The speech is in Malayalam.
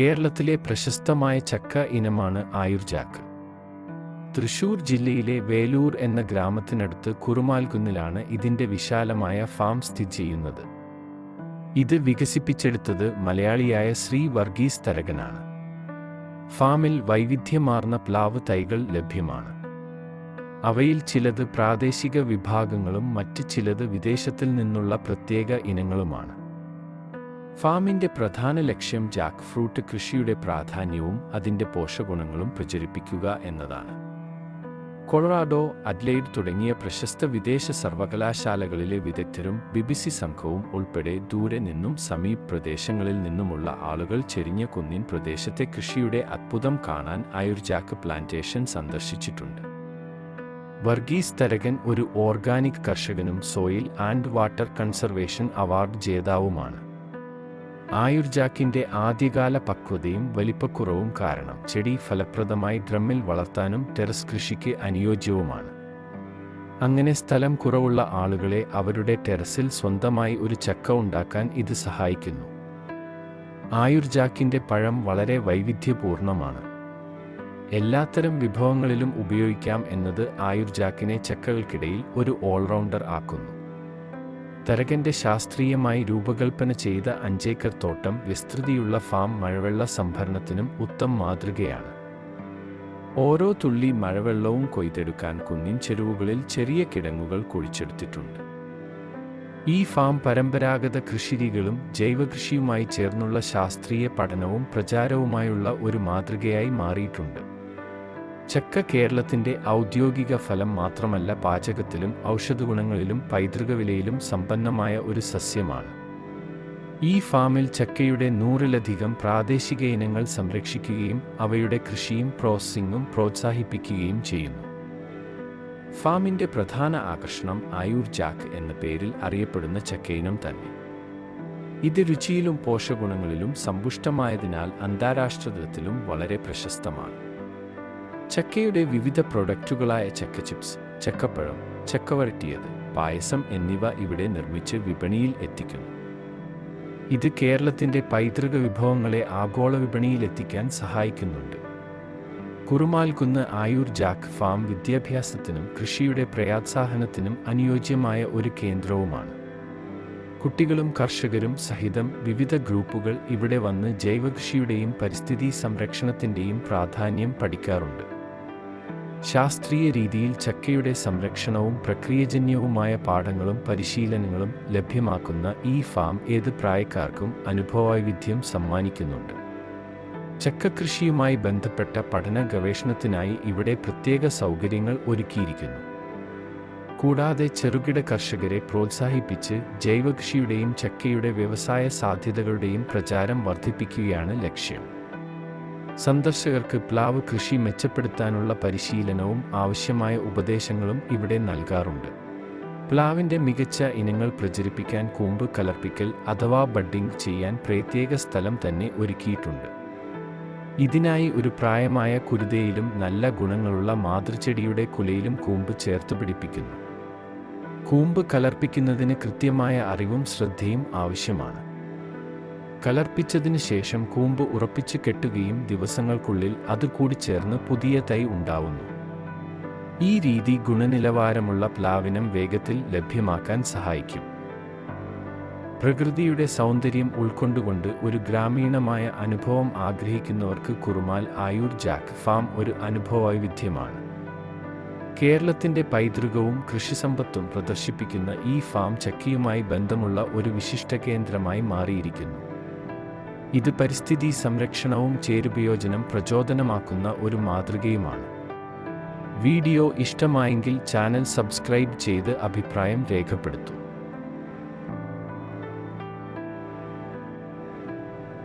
കേരളത്തിലെ പ്രശസ്തമായ ചക്ക ഇനമാണ് ആയുർജാക്ക്. തൃശൂർ ജില്ലയിലെ വേലൂർ എന്ന ഗ്രാമത്തിനടുത്ത് കുറുമാൽകുന്നിലാണ് ഇതിന്റെ വിശാലമായ ഫാം സ്ഥിതി ചെയ്യുന്നത്. ഇത് വികസിപ്പിച്ചെടുത്തത് മലയാളിയായ ശ്രീ വർഗീസ് തരകനാണ്. ഫാമിൽ വൈവിധ്യമാർന്ന പ്ലാവ് തൈകൾ ലഭ്യമാണ്. അവയിൽ ചിലത് പ്രാദേശിക വിഭാഗങ്ങളും മറ്റ് ചിലത് വിദേശത്തിൽ നിന്നുള്ള പ്രത്യേക ഇനങ്ങളുമാണ്. ഫാമിന്റെ പ്രധാന ലക്ഷ്യം ജാക്ക് ഫ്രൂട്ട് കൃഷിയുടെ പ്രാധാന്യവും അതിന്റെ പോഷകഗുണങ്ങളും പ്രചരിപ്പിക്കുക എന്നതാണ്. കൊളറാഡോ അഡ്ലൈഡ് തുടങ്ങിയ പ്രശസ്ത വിദേശ സർവകലാശാലകളിലെ വിദഗ്ധരും ബിബിസി സംഘവും ഉൾപ്പെടെ ദൂരെ നിന്നും സമീപ പ്രദേശങ്ങളിൽ നിന്നുമുള്ള ആളുകൾ ചെരിഞ്ഞ കുന്നിൻ പ്രദേശത്തെ കൃഷിയുടെ അത്ഭുതം കാണാൻ ആയുർജാക്ക് പ്ലാന്റേഷൻ സന്ദർശിച്ചിട്ടുണ്ട്. വർഗീസ് തരകൻ ഒരു organic കർഷകനും soil and water conservation award ജേതാവുമാണ്. ആയുർജാക്കിന്റെ ആദ്യകാല പക്വതയും വലിപ്പക്കുറവും കാരണം ചെടി ഫലപ്രദമായി ഡ്രമ്മിൽ വളർത്താനും ടെറസ് കൃഷിക്ക് അനുയോജ്യവുമാണ്. അങ്ങനെ സ്ഥലം കുറവുള്ള ആളുകളെ അവരുടെ ടെറസിൽ സ്വന്തമായി ഒരു ചക്ക ഉണ്ടാക്കാൻ ഇത് സഹായിക്കുന്നു. ആയുർജാക്കിന്റെ പഴം വളരെ വൈവിധ്യപൂർണമാണ്. എല്ലാത്തരം വിഭവങ്ങളിലും ഉപയോഗിക്കാം എന്നത് ആയുർജാക്കിനെ ചക്കകൾക്കിടയിൽ ഒരു ഓൾറൗണ്ടർ ആക്കുന്നു. തരകന്റെ ശാസ്ത്രീയമായി രൂപകൽപ്പന ചെയ്ത അഞ്ചേക്കർ തോട്ടം വിസ്തൃതിയുള്ള ഫാം മഴവെള്ള സംഭരണത്തിനും ഉത്തം മാതൃകയാണ്. ഓരോ തുള്ളി മഴവെള്ളവും കൊയ്തെടുക്കാൻ കുന്നിൻ ചെരുവുകളിൽ ചെറിയ കിടങ്ങുകൾ കുഴിച്ചെടുത്തിട്ടുണ്ട്. ഈ ഫാം പരമ്പരാഗത കൃഷിരീകളും ജൈവകൃഷിയുമായി ചേർന്നുള്ള ശാസ്ത്രീയ പഠനവും പ്രചാരവുമായുള്ള ഒരു മാതൃകയായി മാറിയിട്ടുണ്ട്. ചക്ക കേരളത്തിന്റെ ഔദ്യോഗിക ഫലം മാത്രമല്ല പാചകത്തിലും ഔഷധഗുണങ്ങളിലും പൈതൃക വിലയിലും സമ്പന്നമായ ഒരു സസ്യമാണ്. ഈ ഫാമിൽ ചക്കയുടെ നൂറിലധികം പ്രാദേശിക ഇനങ്ങൾ സംരക്ഷിക്കുകയും അവയുടെ കൃഷിയും പ്രോസസ്സിംഗും പ്രോത്സാഹിപ്പിക്കുകയും ചെയ്യുന്നു. ഫാമിന്റെ പ്രധാന ആകർഷണം ആയൂർ ജാക്ക് എന്ന പേരിൽ അറിയപ്പെടുന്ന ചക്കയിനം തന്നെ. ഇത് രുചിയിലും പോഷകഗുണങ്ങളിലും സമ്പുഷ്ടമായതിനാൽ അന്താരാഷ്ട്രതലത്തിലും വളരെ പ്രശസ്തമാണ്. ചക്കയുടെ വിവിധ പ്രൊഡക്റ്റുകളായ ചക്ക ചിപ്സ് ചക്കപ്പഴം ചക്കവരട്ടിയത് പായസം എന്നിവ ഇവിടെ നിർമ്മിച്ച് വിപണിയിൽ എത്തിക്കുന്നു. ഇത് കേരളത്തിന്റെ പൈതൃക വിഭവങ്ങളെ ആഗോള വിപണിയിൽ എത്തിക്കാൻ സഹായിക്കുന്നുണ്ട്. കുറുമാൽകുന്ന് ആയൂർ ജാക്ക് ഫാം വിദ്യാഭ്യാസത്തിനും കൃഷിയുടെ പ്രയാത്സാഹനത്തിനും അനുയോജ്യമായ ഒരു കേന്ദ്രവുമാണ്. കുട്ടികളും കർഷകരും സഹിതം വിവിധ ഗ്രൂപ്പുകൾ ഇവിടെ വന്ന് ജൈവകൃഷിയുടെയും പരിസ്ഥിതി സംരക്ഷണത്തിന്റെയും പ്രാധാന്യം പഠിക്കാറുണ്ട്. ശാസ്ത്രീയ രീതിയിൽ ചക്കയുടെ സംരക്ഷണവും പ്രക്രിയജന്യവുമായ പാഠങ്ങളും പരിശീലനങ്ങളും ലഭ്യമാക്കുന്ന ഈ ഫാം ഏത് പ്രായക്കാർക്കും അനുഭവവൈവിധ്യം സമ്മാനിക്കുന്നുണ്ട്. ചക്കകൃഷിയുമായി ബന്ധപ്പെട്ട പഠന ഗവേഷണത്തിനായി ഇവിടെ പ്രത്യേക സൗകര്യങ്ങൾ ഒരുക്കിയിരിക്കുന്നു. കൂടാതെ ചെറുകിട കർഷകരെ പ്രോത്സാഹിപ്പിച്ച് ജൈവകൃഷിയുടെയും ചക്കയുടെ വ്യവസായ സാധ്യതകളുടെയും പ്രചാരം വർദ്ധിപ്പിക്കുകയാണ് ലക്ഷ്യം. സന്ദർശകർക്ക് പ്ലാവ് കൃഷി മെച്ചപ്പെടുത്താനുള്ള പരിശീലനവും ആവശ്യമായ ഉപദേശങ്ങളും ഇവിടെ നൽകാറുണ്ട്. പ്ലാവിന്റെ മികച്ച ഇനങ്ങൾ പ്രചരിപ്പിക്കാൻ കൂമ്പ് കലർപ്പിക്കൽ അഥവാ ബഡ്ഡിംഗ് ചെയ്യാൻ പ്രത്യേക സ്ഥലം തന്നെ ഒരുക്കിയിട്ടുണ്ട്. ഇതിനായി ഒരു പ്രായമായ കുരുതയിലും നല്ല ഗുണങ്ങളുള്ള മാതൃചെടിയുടെ കുലയിലും കൂമ്പ് ചേർത്ത് പിടിപ്പിക്കുന്നു. കൂമ്പ് കലർപ്പിക്കുന്നതിന് കൃത്യമായ അറിവും ശ്രദ്ധയും ആവശ്യമാണ്. കലർപ്പിച്ചതിന് ശേഷം കൂമ്പ് ഉറപ്പിച്ച് കെട്ടുകയും ദിവസങ്ങൾക്കുള്ളിൽ അത് കൂടി ചേർന്ന് പുതിയ തൈ ഉണ്ടാവുന്നു. ഈ രീതി ഗുണനിലവാരമുള്ള പ്ലാവിനം വേഗത്തിൽ ലഭ്യമാക്കാൻ സഹായിക്കും. പ്രകൃതിയുടെ സൗന്ദര്യം ഉൾക്കൊണ്ടുകൊണ്ട് ഒരു ഗ്രാമീണമായ അനുഭവം ആഗ്രഹിക്കുന്നവർക്ക് കുറുമാൽ ആയൂർ ജാക്ക് ഫാം ഒരു അനുഭവവൈവിധ്യമാണ്. കേരളത്തിന്റെ പൈതൃകവും കൃഷിസമ്പത്തും പ്രദർശിപ്പിക്കുന്ന ഈ ഫാം ചക്കിയുമായി ബന്ധമുള്ള ഒരു വിശിഷ്ട കേന്ദ്രമായി മാറിയിരിക്കുന്നു. ഇത് പരിസ്ഥിതി സംരക്ഷണവും ചേരുപയോജനം പ്രചോദനമാക്കുന്ന ഒരു മാതൃകയുമാണ്. വീഡിയോ ഇഷ്ടമായെങ്കിൽ ചാനൽ സബ്സ്ക്രൈബ് ചെയ്ത് അഭിപ്രായം രേഖപ്പെടുത്തും.